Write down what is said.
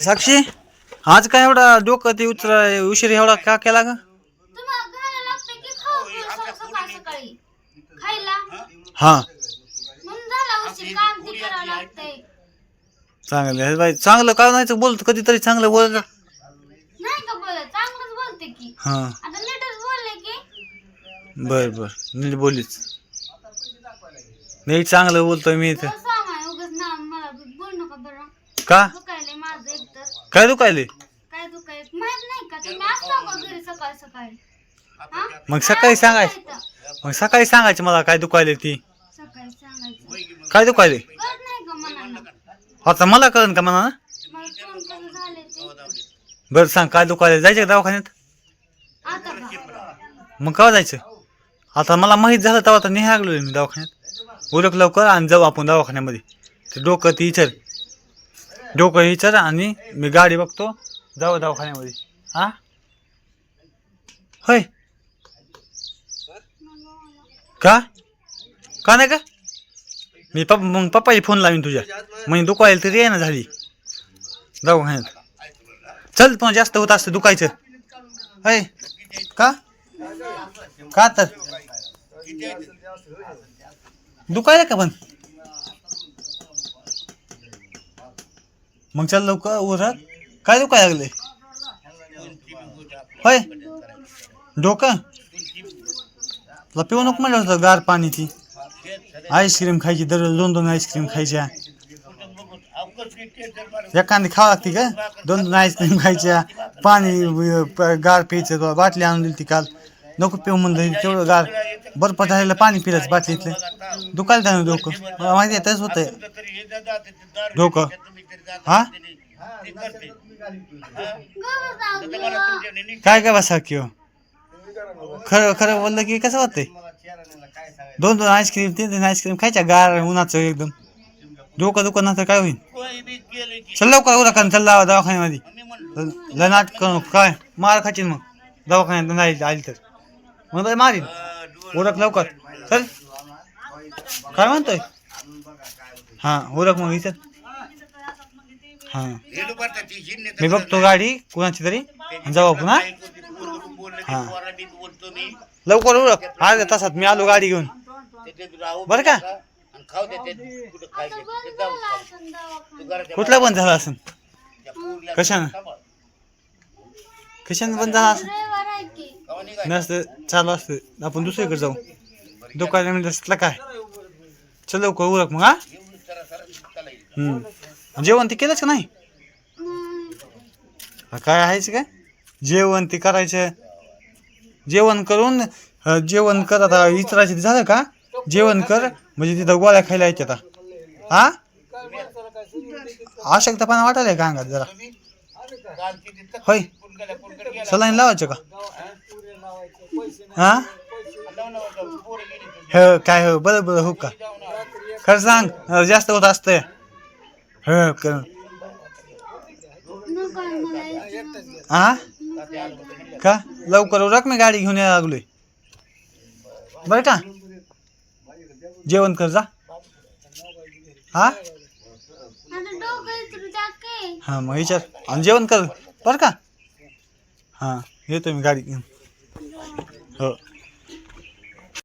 साक्षी आज काय एवढा डोकं ते उचरा उशीर एवढा का केला का तुम्हाला घालायला लागतं की खाऊ पिऊ सकाळ सकाळी खायला? हा? म्हणून झाला उशीर काम ते करावं लागतंय. चांगलं आहे बाई चांगलं काय नाही बोलत कधीतरी चांगलं बोल नाही का बोलत? चांगलंच बोलते की. हा. आता नीटच बोलले की. बर बर. नीट बोलीच. नीट चांगलं बोलतोय मी इथं तो सामान उगाच ना मला बरं का? दुखायले माझं एकतर काय दुखायले काय दुखाय माहीत नाही का? तुम्ही असता का घरी सकाळ सकाळी. हा? मग सकाळी सांगायचं. मग सकाळी सांगायचं मला काय दुखायले ती. सकाळी सांगायचं. काय दुखायले कळत नाही का मनाला? आता मला कळन का म्हणा मला फोन कसं झाले ते. बरं सांग काय दुखायले जायचं का दवाखान्यात? आता का? मग केव्हा जायचं? आता मला माहीत झालं तेव्हा तर निघालो मी दवाखान्यात. उरक लवकर आणि जाऊ आपण दवाखान्यामध्ये. ते डोकं ती इचर डोकं इचर आणि मी गाडी बघतो. जाऊ दवाखान्यामध्ये. हा? होय. का? का नाही का? मी पप्पा मग पप्पाची फोन लावीन तुझ्या. म्हणजे दुखायला तरी ना झाली. दवाखान्यात. चल पण जास्त होत असतं दुखायचं. होय. का? का तर दुखायला का पण? मग चल लवकर उरात काय दुखाय लागले? होय? डोकं? तुला पिऊ नको म्हणलं होतं गार पाणी ती आईस्क्रीम खायची दररोज दोन दोन आईस्क्रीम खायच्या. एखादी खावं लागते का? दोन दोन आईस्क्रीम खायच्या. पाणी गार प्यायचं तुला बाटली आणून दिली ती काल. नको पिऊ म्हणलं तेवढं गार. बर्फ झालेलं पाणी पिलंच बाटलीतलं दुखायला त्यानं डोकं. मला माहिती आहे तेच होतं डोकं. हा? काय काय बसा किंवा हो? खरं खरं बोललं की कसं होतंय? दोन दोन आईस्क्रीम तीन तीन आईस्क्रीम खायच्या गार उन्हाचं एकदम. डोकं दुखत नंतर काय होईल चल लवकर उद्या का चल लावा दवाखान्यामध्ये. लनाट नाटक करू काय? मार खाचीन मग. दवाखान्यात नाही आली तर. मग मारीन. ओळख लवकर. चल. काय म्हणतोय? हां ओळख मग इथं. हा मी बघतो गाडी कुणाची तरी आणि जाऊ आपण हा हा. लवकर उरक अर्ध्या तासात मी आलो गाडी घेऊन बरं का खाऊ देते कुठं खायचं ते जाऊ खाऊ. कुठला बंद झाला असेल कशानं कशानं बंद झाला असेल निघाय. नसतं चालू असतं आपण दुसरीकडे जाऊ दुकाना म्हणजे असलं काय चल लवकर उरक मग हा एवढं सरा सरा चालायचं. हम्म. जेवण ते केलंच का नाही? काय आहेच काय जेवण ते करायचं. जेवण करून जेवण कर आता. इतरायचं ते झालं का? जेवण कर. म्हणजे तिथं गोळ्या खायला यायच्या आता. हा? आवश्यकतापणा वाटायला का अंगात जरा? होय. सलाईन लावायचं का? हा. हो काय हो बरं बरं हो का? खरं सांग जास्त होत असतंय. हो हा का? लवकर उरक मी गाडी घेऊन यायला लागलोय. बरं का? जेवण कर जा. हा? हां मग विचार. आणि जेवण कर. बरं का? हा येतो मी गाडी घेऊन. हो.